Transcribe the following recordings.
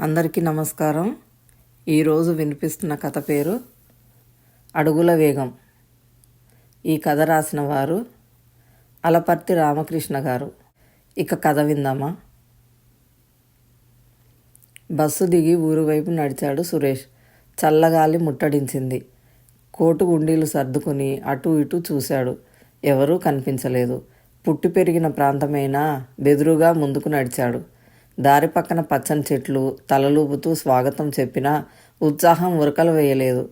అందరికీ నమస్కారం. ఈరోజు వినిపిస్తున్న కథ పేరు అడుగుల వేగం. ఈ కథ రాసిన వారు అలపర్తి రామకృష్ణ గారు. ఇక కథ విందామా? బస్సు దిగి ఊరు వైపు నడిచాడు సురేష్. చల్లగాలి ముట్టడించింది. కోటు గుండీలు సర్దుకుని అటు ఇటు చూశాడు. ఎవరూ కనిపించలేదు. పుట్టి పెరిగిన ప్రాంతమైనా? బెదురుగా ముందుకు నడిచాడు. దారి పక్కన పచ్చని చెట్లు తలలూపుతూ స్వాగతం చెప్పినా ఉత్సాహం ఉరకలు వేయలేదు.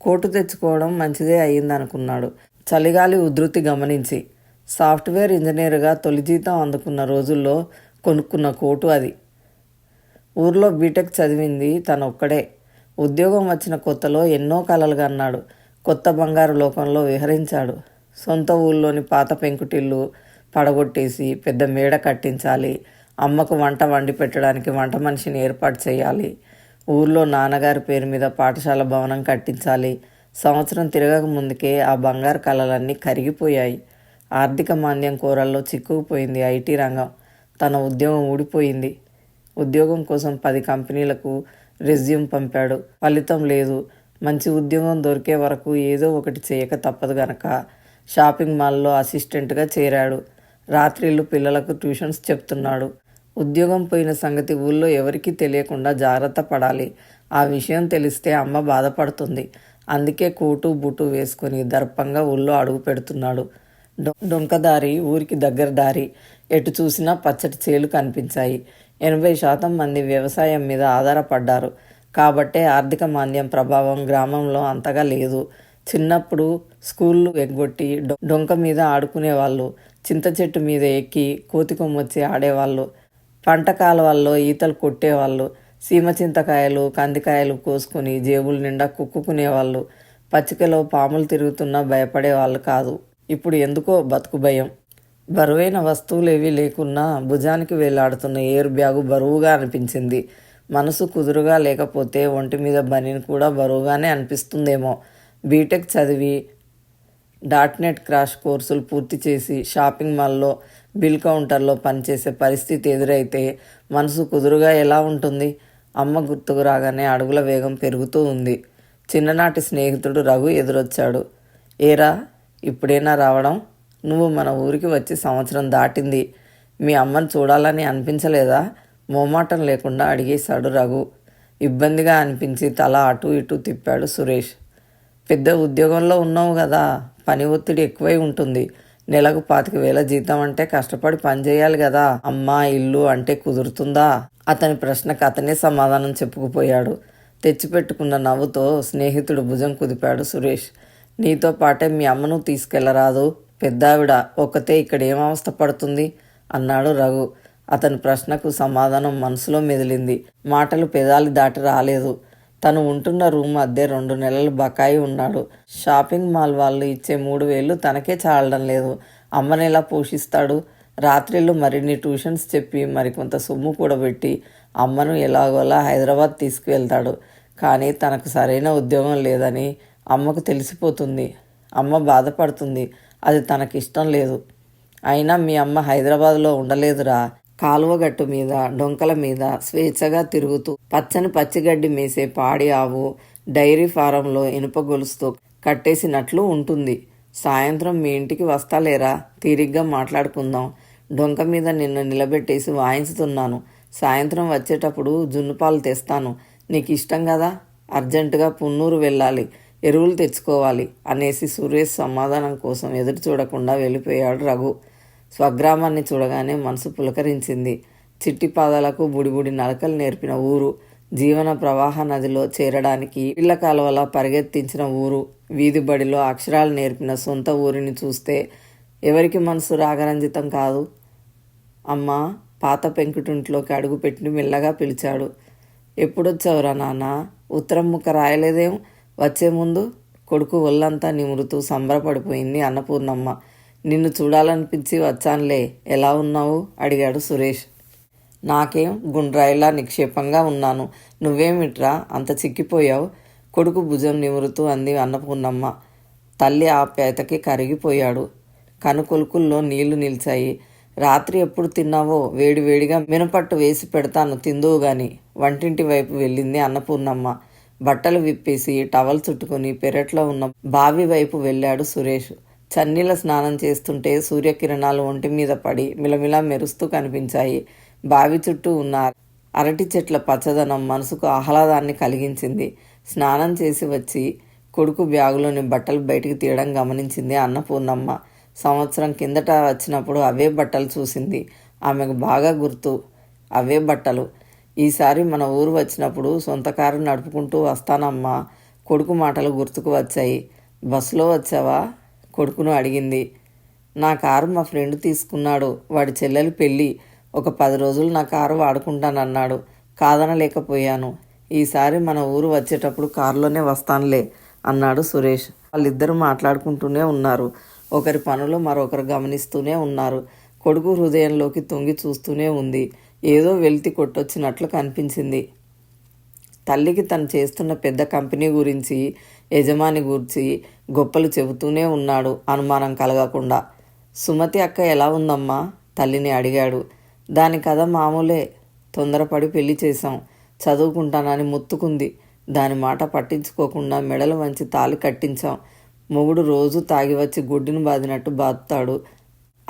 కోటు తెచ్చుకోవడం మంచిదే అయ్యిందనుకున్నాడు. చలిగాలి ఉధృతి గమనించి. సాఫ్ట్వేర్ ఇంజనీర్గా తొలి జీతం అందుకున్న రోజుల్లో కొనుక్కున్న కోటు అది. ఊర్లో బీటెక్ చదివింది తను ఒక్కడే ఉద్యోగం వచ్చిన కొత్తలో ఎన్నో కలలు అన్నాడు కొత్త బంగారు లోకంలో విహరించాడు. సొంత ఊళ్ళోని పాత పెంకుటిల్లు పడగొట్టేసి పెద్ద మేడ కట్టించాలి అమ్మకు వంట వండి పెట్టడానికి వంట మనిషిని ఏర్పాటు చేయాలి. ఊర్లో నాన్నగారి పేరు మీద పాఠశాల భవనం కట్టించాలి. సంవత్సరం తిరగక ముందుకే ఆ బంగారు కళలన్నీ కరిగిపోయాయి. ఆర్థిక మాంద్యం కూరల్లో చిక్కుకుపోయింది ఐటీ రంగం. తన ఉద్యోగం ఊడిపోయింది. ఉద్యోగం కోసం పది కంపెనీలకు రెజ్యూమ్ పంపాడు. ఫలితం లేదు. మంచి ఉద్యోగం దొరికే వరకు ఏదో ఒకటి చేయక తప్పదు గనక. షాపింగ్ మాల్లో అసిస్టెంట్గా చేరాడు. రాత్రిళ్ళు పిల్లలకు ట్యూషన్స్ చెప్తున్నాడు. ఉద్యోగం పోయిన సంగతి ఊళ్ళో ఎవరికీ తెలియకుండా జాగ్రత్త పడాలి. ఆ విషయం తెలిస్తే అమ్మ బాధపడుతుంది. అందుకే కోటు బూటు వేసుకొని దర్పంగా ఊళ్ళో అడుగు పెడుతున్నాడు. డొంకదారి ఊరికి దగ్గర దారి. ఎటు చూసినా పచ్చటి చేలు కనిపించాయి. ఎనభై శాతం మంది వ్యవసాయం మీద ఆధారపడ్డారు. కాబట్టే ఆర్థిక మాంద్యం ప్రభావం గ్రామంలో అంతగా లేదు. చిన్నప్పుడు స్కూళ్ళు ఎగ్గొట్టి డొ- డొంక మీద ఆడుకునేవాళ్ళు. చింత చెట్టు మీద ఎక్కి కోతి కొమ్మొచ్చి ఆడేవాళ్ళు. పంట కాలువల్లో ఈతలు కొట్టేవాళ్ళు సీమ చింతకాయలు కందికాయలు కోసుకుని జేబుల నిండా కుక్కుకునేవాళ్ళు పచ్చికలో పాములు తిరుగుతున్నా భయపడేవాళ్ళు కాదు. ఇప్పుడు ఎందుకో బతుకు భయం. బరువైన వస్తువులు ఏవి లేకున్నా భుజానికి వేలాడుతున్న ఎయిర్ బ్యాగు బరువుగా అనిపించింది. మనసు కుదురుగా లేకపోతే ఒంటి మీద బనిని కూడా బరువుగానే అనిపిస్తుందేమో. బీటెక్ చదివి డాట్ నెట్ క్రాష్ కోర్సులు పూర్తి చేసి షాపింగ్ మాల్లో బిల్ కౌంటర్లో పనిచేసే పరిస్థితి ఎదురైతే మనసు కుదురుగా ఎలా ఉంటుంది? అమ్మ గుర్తుకు రాగానే అడుగుల వేగం పెరుగుతూ ఉంది. చిన్ననాటి స్నేహితుడు రఘు ఎదురొచ్చాడు. ఏరా ఇప్పుడేనా రావడం? నువ్వు మన ఊరికి వచ్చి సంవత్సరం దాటింది. మీ అమ్మని చూడాలని అనిపించలేదా? మోమాటం లేకుండా అడిగేశాడు రఘు. ఇబ్బందిగా అనిపించి తల అటు ఇటు తిప్పాడు సురేష్. పెద్ద ఉద్యోగంలో ఉన్నావు కదా. పని ఒత్తిడి ఎక్కువై ఉంటుంది. నెలకు పాతిక వేల జీతం అంటే కష్టపడి పని చేయాలి కదా. అమ్మా ఇల్లు అంటే కుదురుతుందా? అతని ప్రశ్నకు అతనే సమాధానం చెప్పుకుపోయాడు. తెచ్చిపెట్టుకున్న నవ్వుతో స్నేహితుడు భుజం కుదిపాడు సురేష్. నీతో పాటే మీ అమ్మను తీసుకెళ్ళరాదు. పెద్దావిడ ఒక్కతే ఇక్కడ ఏం అవస్థ పడుతుంది? అన్నాడు రఘు. అతని ప్రశ్నకు సమాధానం మనసులో మెదిలింది. మాటలు పెదాలి దాటి రాలేదు. తను ఉంటున్న రూమ్ అద్దె రెండు నెలలు బకాయి ఉన్నాడు. షాపింగ్ మాల్ వాళ్ళు ఇచ్చే మూడు వేలు తనకే చాలడం లేదు. అమ్మని ఎలా పోషిస్తాడు? రాత్రిళ్ళు మరిన్ని ట్యూషన్స్ చెప్పి మరికొంత సొమ్ము కూడబెట్టి అమ్మను ఎలాగోలా హైదరాబాద్ తీసుకువెళ్తాడు. కానీ తనకు సరైన ఉద్యోగం లేదని అమ్మకు తెలిసిపోతుంది. అమ్మ బాధపడుతుంది. అది తనకిష్టం లేదు. అయినా మీ అమ్మ హైదరాబాద్లో ఉండలేదురా. కాలువగట్టు మీద డొంకల మీద స్వేచ్ఛగా తిరుగుతూ పచ్చని పచ్చిగడ్డి మేసే పాడి ఆవు డైరీ ఫారంలో ఇనుప గొలుసుతో కట్టేసినట్లు ఉంటుంది. సాయంత్రం మీ ఇంటికి వస్తాలేరా? తీరిగ్గా మాట్లాడుకుందాం. డొంక మీద నిన్ను నిలబెట్టేసి వాయించుతున్నాను. సాయంత్రం వచ్చేటప్పుడు జున్నుపాలు తెస్తాను. నీకు ఇష్టం కదా? అర్జెంటుగా పున్నూరు వెళ్ళాలి. ఎరువులు తెచ్చుకోవాలి అనేసి సురేష్ సమాధానం కోసం ఎదురు చూడకుండా వెళ్ళిపోయాడు రఘు. స్వగ్రామాన్ని చూడగానే మనసు పులకరించింది. చిట్టి పాదాలకు బుడిబుడి నడకలు నేర్పిన ఊరు జీవన ప్రవాహ నదిలో చేరడానికి ఇళ్ళ కాలువల పరిగెత్తించిన ఊరు వీధి బడిలో అక్షరాలు నేర్పిన సొంత ఊరిని చూస్తే ఎవరికి మనసు రాగరంజితం కాదు. అమ్మ పాత పెంకుటింట్లోకి అడుగుపెట్టి మెల్లగా పిలిచాడు. ఎప్పుడొచ్చావురా నాన్న? ఉత్తరం ముక్క రాయలేదేం? వచ్చే ముందు కొడుకు ఒళ్ళంతా నిమురుతూ సంబరపడిపోయింది అన్నపూర్ణమ్మ. నిన్ను చూడాలనిపించి వచ్చానులే. ఎలా ఉన్నావు? అడిగాడు సురేష్. నాకేం గుండ్రాయిలా నిక్షేపంగా ఉన్నాను. నువ్వేమిట్రా? అంత చిక్కిపోయావు. కొడుకు భుజం నిమురుతూ అంది అన్నపూర్ణమ్మ. తల్లి ఆప్యాయతకి కరిగిపోయాడు. కనుకొలుకుల్లో నీళ్ళు నిలిచాయి. రాత్రి ఎప్పుడు తిన్నావో? వేడివేడిగా మినపట్టు వేసి పెడతాను తిందువు గాని. వంటింటి వైపు వెళ్ళింది అన్నపూర్ణమ్మ. బట్టలు విప్పేసి టవల్ చుట్టుకుని పెరట్లో ఉన్న బావి వైపు వెళ్ళాడు సురేష్. చన్నీల స్నానం చేస్తుంటే సూర్యకిరణాలు ఒంటి మీద పడి మిలమిలా మెరుస్తూ కనిపించాయి. బావి చుట్టూ ఉన్న అరటి చెట్ల పచ్చదనం మనసుకు ఆహ్లాదాన్ని కలిగించింది. స్నానం చేసి వచ్చి కొడుకు బ్యాగులోని బట్టలు బయటికి తీయడం గమనించింది అన్నపూర్ణమ్మ. సంవత్సరం కిందట వచ్చినప్పుడు అవే బట్టలు చూసింది. ఆమెకు బాగా గుర్తు. అవే బట్టలు. ఈసారి మన ఊరు వచ్చినప్పుడు సొంత కారు నడుపుకుంటూ వస్తానమ్మా. కొడుకు మాటలు గుర్తుకు వచ్చాయి. బస్సులో వచ్చావా? కొడుకును అడిగింది. నా కారు మా ఫ్రెండ్ తీసుకున్నాడు. వాడి చెల్లెలు పెళ్ళి. ఒక పది రోజులు నా కారు వాడుకుంటానన్నాడు. కాదనలేకపోయాను ఈసారి మన ఊరు వచ్చేటప్పుడు కారులోనే వస్తానులే అన్నాడు సురేష్. వాళ్ళిద్దరూ మాట్లాడుకుంటూనే ఉన్నారు. ఒకరి పనులు మరొకరు గమనిస్తూనే ఉన్నారు. కొడుకు హృదయంలోకి తొంగి చూస్తూనే ఉంది. ఏదో వెలితి కొట్టొచ్చినట్లు కనిపించింది. తల్లికి తను చేస్తున్న పెద్ద కంపెనీ గురించి యజమాని గురించి గొప్పలు చెబుతూనే ఉన్నాడు అనుమానం కలగకుండా. సుమతి అక్క ఎలా ఉందమ్మా? తల్లిని అడిగాడు. దాని కథ మామూలే. తొందరపడి పెళ్ళి చేశాం. చదువుకుంటానని ముత్తుకుంది. దాని మాట పట్టించుకోకుండా మెడలు వంచి తాలి కట్టించాం. మొగుడు రోజు తాగి వచ్చి గుడ్డిని బాదినట్టు బాదుతాడు.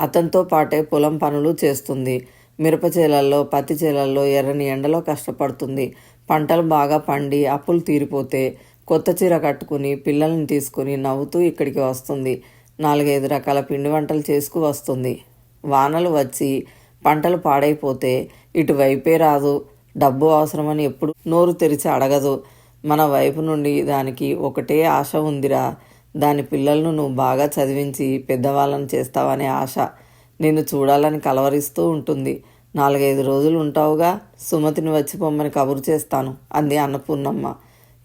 అతనితో పాటే పొలం పనులు చేస్తుంది. మిరప చేలల్లో పత్తి చేలల్లో ఎర్రని ఎండలో కష్టపడుతుంది. పంటలు బాగా పండి అప్పులు తీరిపోతే కొత్త చీర కట్టుకుని పిల్లల్ని తీసుకుని నవ్వుతూ ఇక్కడికి వస్తుంది. నాలుగైదు రకాల పిండి వంటలు చేసుకు వస్తుంది. వానలు వచ్చి పంటలు పాడైపోతే ఇటువైపే రాదు. డబ్బు అవసరమని ఎప్పుడు నోరు తెరిచి అడగదు. మన వైపు నుండి దానికి ఒకటే ఆశ ఉందిరా. దాని పిల్లలను నువ్వు బాగా చదివించి పెద్దవాళ్ళని చేస్తావనే ఆశ. నిన్ను చూడాలని కలవరిస్తూ ఉంటుంది. నాలుగైదు రోజులు ఉంటావుగా సుమతిని వచ్చి పొమ్మని కబురు చేస్తాను అంది అన్నపూర్ణమ్మ.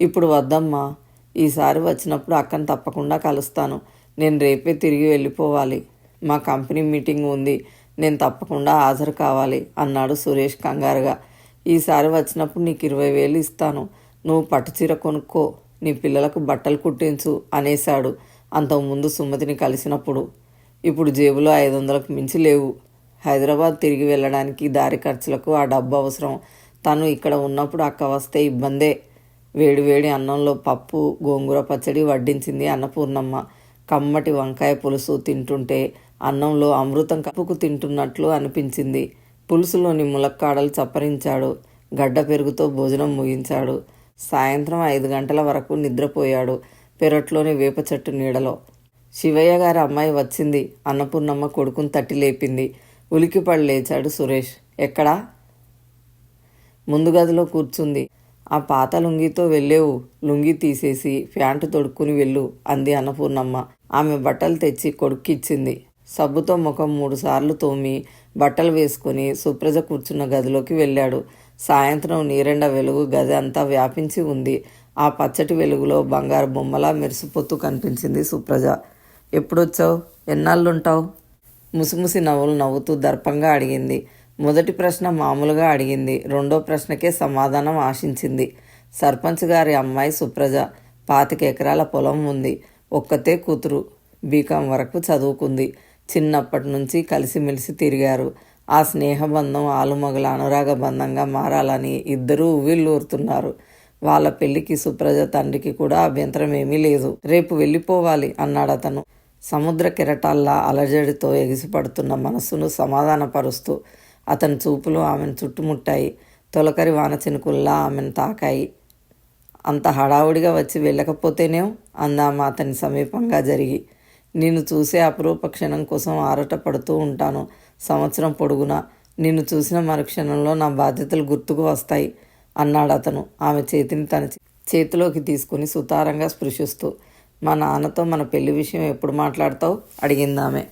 ఇప్పుడు వద్దమ్మా ఈసారి వచ్చినప్పుడు అక్కను తప్పకుండా కలుస్తాను. నేను రేపే తిరిగి వెళ్ళిపోవాలి. మా కంపెనీ మీటింగ్ ఉంది నేను తప్పకుండా హాజరు కావాలి అన్నాడు సురేష్ కంగారుగా. ఈసారి వచ్చినప్పుడు నీకు ఇరవై వేలు ఇస్తాను. నువ్వు పట్టుచీర కొనుక్కో నీ పిల్లలకు బట్టలు కుట్టించు అనేశాడు. అంతకుముందు సుమతిని కలిసినప్పుడు. ఇప్పుడు జేబులో ఐదు వందలకు మించి లేవు. హైదరాబాద్ తిరిగి వెళ్ళడానికి దారి ఖర్చులకు ఆ డబ్బు అవసరం. తను ఇక్కడ ఉన్నప్పుడు అక్క వస్తే ఇబ్బందే. వేడివేడి అన్నంలో పప్పు గోంగూర పచ్చడి వడ్డించింది అన్నపూర్ణమ్మ కమ్మటి వంకాయ పులుసు తింటుంటే అన్నంలో అమృతం కప్పుకు తింటున్నట్లు అనిపించింది. పులుసులోని ములక్కాడలు చప్పరించాడు. గడ్డ పెరుగుతో భోజనం ముగించాడు. సాయంత్రం ఐదు గంటల వరకు నిద్రపోయాడు పెరట్లోని వేప చెట్టు నీడలో. శివయ్య గారి అమ్మాయి వచ్చింది. అన్నపూర్ణమ్మ కొడుకుని తట్టి లేపింది. ఉలికిపడి లేచాడు సురేష్. ఎక్కడా? ముందు గదిలో కూర్చుంది. ఆ పాత లుంగితో వెళ్ళేవు. లుంగి తీసేసి ప్యాంటు తొడుక్కుని వెళ్ళు అంది అన్నపూర్ణమ్మ. ఆమె బట్టలు తెచ్చి కొడుక్కిచ్చింది. సబ్బుతో ముఖం మూడుసార్లు తోమి బట్టలు వేసుకుని సుప్రజ కూర్చున్న గదిలోకి వెళ్ళాడు. సాయంత్రం నీరెండ వెలుగు గది అంతా వ్యాపించి ఉంది. ఆ పచ్చటి వెలుగులో బంగారు బొమ్మలా మెరిసిపోతూ కనిపించింది సుప్రజ. ఎప్పుడొచ్చావు? ఎన్నాళ్ళుంటావు? ముసిముసి నవ్వులు నవ్వుతూ దర్పంగా అడిగింది. మొదటి ప్రశ్న మామూలుగా అడిగింది. రెండో ప్రశ్నకే సమాధానం ఆశించింది. సర్పంచ్ గారి అమ్మాయి సుప్రజ. పాతిక ఎకరాల పొలం ఉంది. ఒక్కతే కూతురు. బీకాం వరకు చదువుకుంది. చిన్నప్పటి నుంచి కలిసిమెలిసి తిరిగారు. ఆ స్నేహబంధం ఆలుమగల అనురాగ బంధంగా మారాలని ఇద్దరూ ఉవ్విళ్ళూరుతున్నారు. వాళ్ళ పెళ్ళికి సుప్రజ తండ్రికి కూడా అభ్యంతరం ఏమీ లేదు. రేపు వెళ్ళిపోవాలి అన్నాడు అతను సముద్ర కెరటాల్లా అలజడితో ఎగిసిపడుతున్న మనస్సును సమాధానపరుస్తూ అతని చూపులు ఆమెను చుట్టుముట్టాయి. తొలకరి వాన చినుకుల్లా ఆమెను తాకాయి. అంత హడావుడిగా వచ్చి వెళ్ళకపోతేనే? అందామా అతని సమీపంగా జరిగి నిన్ను చూసే అపురూప క్షణం కోసం ఆరట పడుతూ ఉంటాను. సంవత్సరం పొడుగునా? నిన్ను చూసిన మరుక్షణంలో నా బాధ్యతలు గుర్తుకు వస్తాయి అన్నాడు అతను ఆమె చేతిని తన చేతిలోకి తీసుకుని సుతారంగా స్పృశిస్తూ మా నాన్నతో మన పెళ్ళి విషయం ఎప్పుడు మాట్లాడతావు? అడిగిందామె.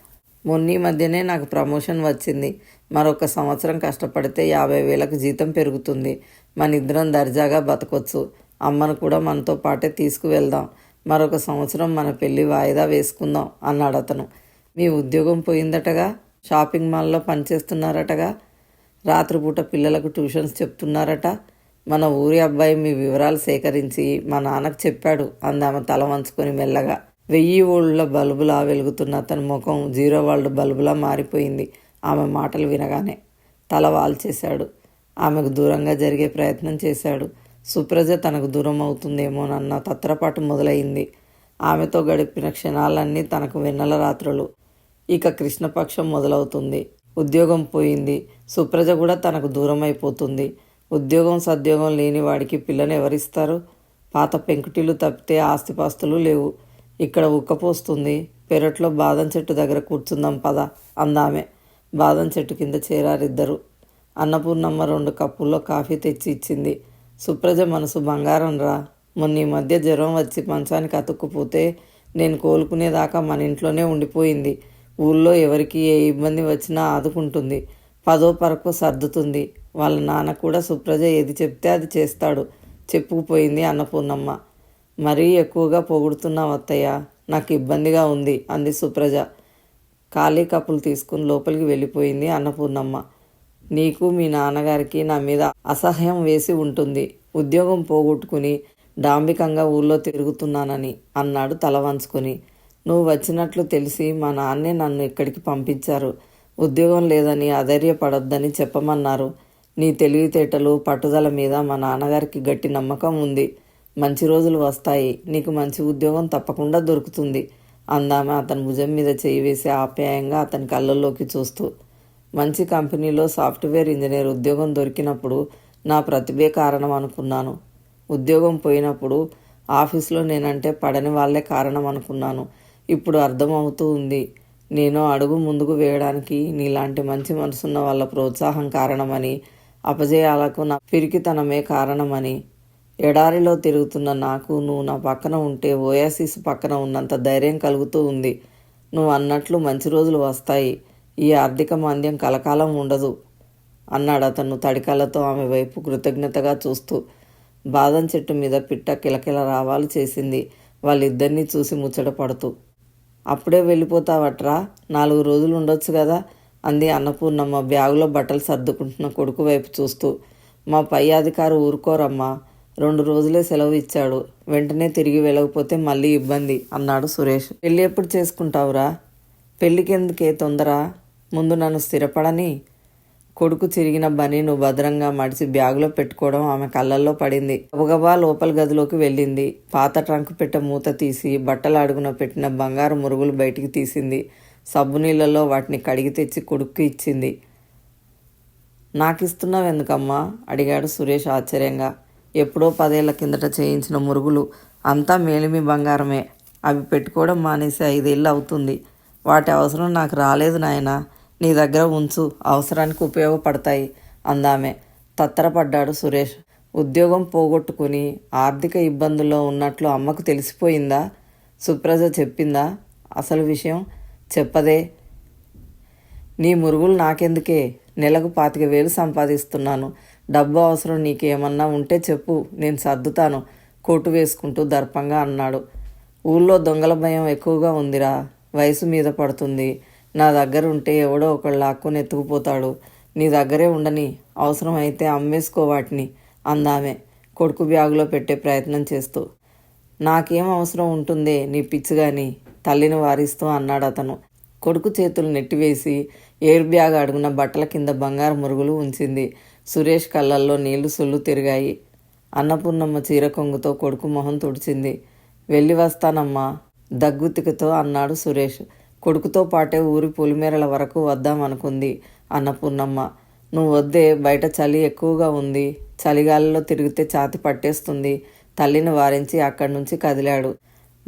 మొన్న మొన్నీ మధ్యనే నాకు ప్రమోషన్ వచ్చింది. మరొక సంవత్సరం కష్టపడితే యాభై వేలకు జీతం పెరుగుతుంది. మన ఇద్దరం దర్జాగా బతకొచ్చు. అమ్మను కూడా మనతో పాటే తీసుకువెళ్దాం. మరొక సంవత్సరం మన పెళ్ళి వాయిదా వేసుకుందాం అన్నాడు అతను. మీ ఉద్యోగం పోయిందటగా? షాపింగ్ మాల్లో పనిచేస్తున్నారటగా? రాత్రిపూట పిల్లలకు ట్యూషన్స్ చెప్తున్నారట? మన ఊరి అబ్బాయి మీ వివరాలు సేకరించి మా నాన్నకు చెప్పాడు. అందామె తల వంచుకొని మెల్లగా. వెయ్యి ఓళ్ళ బల్బులా వెలుగుతున్న అతని ముఖం జీరో వరల్డ్ బల్బులా మారిపోయింది. ఆమె మాటలు వినగానే తల వాల్చేశాడు. ఆమెకు దూరంగా జరిగే ప్రయత్నం చేశాడు. సుప్రజ తనకు దూరం అవుతుందేమోనన్న తత్రపాటు మొదలైంది. ఆమెతో గడిపిన క్షణాలన్నీ తనకు వెన్నెల రాత్రులు. ఇక కృష్ణపక్షం మొదలవుతుంది. ఉద్యోగం పోయింది. సుప్రజ కూడా తనకు దూరం అయిపోతుంది ఉద్యోగం సద్యోగం లేని వాడికి పిల్లని ఎవరిస్తారు? పాత పెంకుటిలు తప్పితే ఆస్తిపాస్తులు లేవు. ఇక్కడ ఉక్కపోస్తుంది పెరట్లో బాదం చెట్టు దగ్గర కూర్చుందాం పద అందామె. బాదం చెట్టు కింద చేరారిద్దరు. అన్నపూర్ణమ్మ రెండు కప్పుల్లో కాఫీ తెచ్చి ఇచ్చింది. సుప్రజ మనసు బంగారం రా. మొన్న ఈ మధ్య జ్వరం వచ్చి మంచానికి అతుక్కుపోతే నేను కోలుకునేదాకా మన ఇంట్లోనే ఉండిపోయింది. ఊళ్ళో ఎవరికి ఏ ఇబ్బంది వచ్చినా ఆదుకుంటుంది. పదో పరకు సర్దుతుంది. వాళ్ళ నాన్న కూడా సుప్రజ ఏది చెప్తే అది చేస్తాడు. చెప్పుకుపోయింది అన్నపూర్ణమ్మ. మరీ ఎక్కువగా పొగుడుతున్నావు అత్తయ్య. నాకు ఇబ్బందిగా ఉంది అంది సుప్రజ. ఖాళీ కప్పులు తీసుకుని లోపలికి వెళ్ళిపోయింది అన్నపూర్ణమ్మ. నీకు మీ నాన్నగారికి నా మీద అసహ్యం వేసి ఉంటుంది. ఉద్యోగం పోగొట్టుకుని డాంబికంగా ఊళ్ళో తిరుగుతున్నానని అన్నాడు తల వంచుకొని. నువ్వు వచ్చినట్లు తెలిసి మా నాన్నే నన్ను ఇక్కడికి పంపించారు. ఉద్యోగం లేదని అధైర్యపడొద్దని చెప్పమన్నారు. నీ తెలివితేటలు పట్టుదల మీద మా నాన్నగారికి గట్టి నమ్మకం ఉంది. మంచి రోజులు వస్తాయి. నీకు మంచి ఉద్యోగం తప్పకుండా దొరుకుతుంది. అందామె అతని భుజం మీద చేయి వేసి ఆప్యాయంగా అతని కళ్ళల్లోకి చూస్తూ మంచి కంపెనీలో సాఫ్ట్వేర్ ఇంజనీర్ ఉద్యోగం దొరికినప్పుడు నా ప్రతిభే కారణం అనుకున్నాను. ఉద్యోగం పోయినప్పుడు ఆఫీస్లో నేనంటే పడని వాళ్ళే కారణం అనుకున్నాను. ఇప్పుడు అర్థమవుతూ ఉంది. నేను అడుగు ముందుకు వేయడానికి నీలాంటి మంచి మనసున్న వాళ్ళ ప్రోత్సాహం కారణమని అపజయాలకు నా పిరికితనమే కారణమని. ఎడారిలో తిరుగుతున్న నాకు నువ్వు నా పక్కన ఉంటే ఓయాసిస్ పక్కన ఉన్నంత ధైర్యం కలుగుతూ ఉంది. నువ్వు అన్నట్లు మంచి రోజులు వస్తాయి. ఈ ఆర్థిక మాంద్యం కలకాలం ఉండదు అన్నాడు అతను తడికలతో ఆమె వైపు కృతజ్ఞతగా చూస్తూ. బాదం చెట్టు మీద పిట్ట కిలకిల రావాలు చేసింది. వాళ్ళిద్దరినీ చూసి ముచ్చట పడుతూ అప్పుడే వెళ్ళిపోతావట్రా. నాలుగు రోజులు ఉండొచ్చు కదా అంది అన్నపూర్ణమ్మ బ్యాగులో బట్టలు సర్దుకుంటున్న కొడుకు వైపు చూస్తూ. మా పై అధికారి ఊరుకోరమ్మా. రెండు రోజులే సెలవు ఇచ్చాడు. వెంటనే తిరిగి వెళ్ళకపోతే మళ్ళీ ఇబ్బంది అన్నాడు సురేష్. పెళ్ళి ఎప్పుడు చేసుకుంటావురా? పెళ్ళికెందుకే తొందర? ముందు నన్ను స్థిరపడని? కొడుకు చిరిగిన బనీను భద్రంగా మడిచి బ్యాగులో పెట్టుకోవడం ఆమె కళ్ళల్లో పడింది. గబగబా లోపల గదిలోకి వెళ్ళింది. పాత ట్రంక్ పెట్ట మూత తీసి బట్టల అడుగున పెట్టిన బంగారు మురుగులు బయటికి తీసింది. సబ్బు నీళ్ళలో వాటిని కడిగి తెచ్చి కొడుక్కి ఇచ్చింది. నాకు ఇస్తున్నావు ఎందుకమ్మా అడిగాడు సురేష్ ఆశ్చర్యంగా. ఎప్పుడో పదేళ్ళ కిందట చేయించిన మురుగులు. అంతా మేలిమి బంగారమే. అవి పెట్టుకోవడం మానేసి ఐదేళ్ళు అవుతుంది. వాటి అవసరం నాకు రాలేదు నాయనా. నీ దగ్గర ఉంచు అవసరానికి ఉపయోగపడతాయి అందామె. తత్తరపడ్డాడు సురేష్. ఉద్యోగం పోగొట్టుకుని ఆర్థిక ఇబ్బందుల్లో ఉన్నట్లు అమ్మకు తెలిసిపోయిందా? సుప్రజ చెప్పిందా? అసలు విషయం చెప్పదే. నీ మురుగులు నాకెందుకే? నెలకు పాతిక వేలు సంపాదిస్తున్నాను. డబ్బు అవసరం నీకేమన్నా ఉంటే చెప్పు నేను సర్దుతాను కోటు వేసుకుంటూ దర్పంగా అన్నాడు. ఊళ్ళో దొంగల భయం ఎక్కువగా ఉందిరా వయసు మీద పడుతుంది. నా దగ్గర ఉంటే ఎవడో ఒకళ్ళు లాక్కొని ఎత్తుకుపోతాడు. నీ దగ్గరే ఉండని అవసరం అయితే అమ్మేసుకో వాటిని అందామే కొడుకు బ్యాగులో పెట్టే ప్రయత్నం చేస్తూ. నాకేం అవసరం ఉంటుందే నీ పిచ్చిగాని తల్లిని వారిస్తూ అన్నాడు అతను. కొడుకు చేతులు నెట్టివేసి ఎయిర్ బ్యాగ్ అడుగున బట్టల కింద బంగారు మురుగులు ఉంచింది. సురేష్ కళ్ళల్లో నీళ్ళు సుళ్ళు తిరిగాయి. అన్నపూర్ణమ్మ చీర కొంగుతో కొడుకు మొహం తుడిచింది. వెళ్ళి వస్తానమ్మా దగ్గుతికతో అన్నాడు సురేష్. కొడుకుతో పాటే ఊరి పులిమేరల వరకు వద్దామనుకుంది అన్నపూర్ణమ్మ నువ్వు వద్దే బయట చలి ఎక్కువగా ఉంది. చలిగాలిలో తిరిగితే ఛాతి పట్టేస్తుంది. తల్లిని వారించి అక్కడి నుంచి కదిలాడు.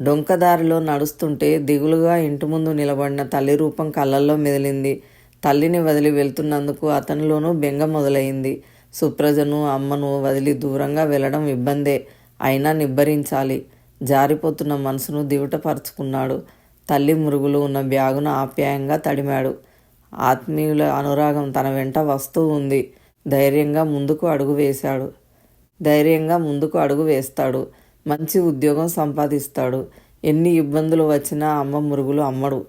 డొంకదారిలో నడుస్తుంటే దిగులుగా ఇంటి ముందు నిలబడిన తల్లి రూపం కళ్ళల్లో మెదిలింది. తల్లిని వదిలి వెళ్తున్నందుకు అతనిలోనూ బెంగ మొదలైంది. సుప్రజను అమ్మను వదిలి దూరంగా వెళ్ళడం ఇబ్బందే. అయినా నిబ్బరించాలి. జారిపోతున్న మనసును దివిటపరుచుకున్నాడు తల్లి మురుగులు ఉన్న బ్యాగును ఆప్యాయంగా తడిమాడు. ఆత్మీయుల అనురాగం తన వెంట వస్తూ ఉంది. ధైర్యంగా ముందుకు అడుగు వేశాడు. ధైర్యంగా ముందుకు అడుగు వేస్తాడు. మంచి ఉద్యోగం సంపాదిస్తాడు. ఎన్ని ఇబ్బందులు వచ్చినా అమ్మ మురుగులు అమ్మడు.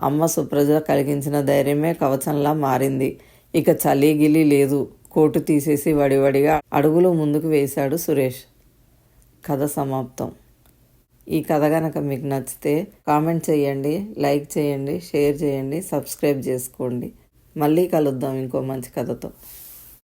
అమ్మ సుప్రజ కలిగించిన ధైర్యమే కవచంలా మారింది. ఇక చలి గిలి లేదు. కోటు తీసేసి వడివడిగా అడుగులు ముందుకు వేశాడు సురేష్. కథ సమాప్తం. ఈ కథ కనుక మీకు నచ్చితే కామెంట్ చేయండి లైక్ చేయండి షేర్ చేయండి సబ్స్క్రైబ్ చేసుకోండి. మళ్ళీ కలుద్దాం ఇంకో మంచి కథతో.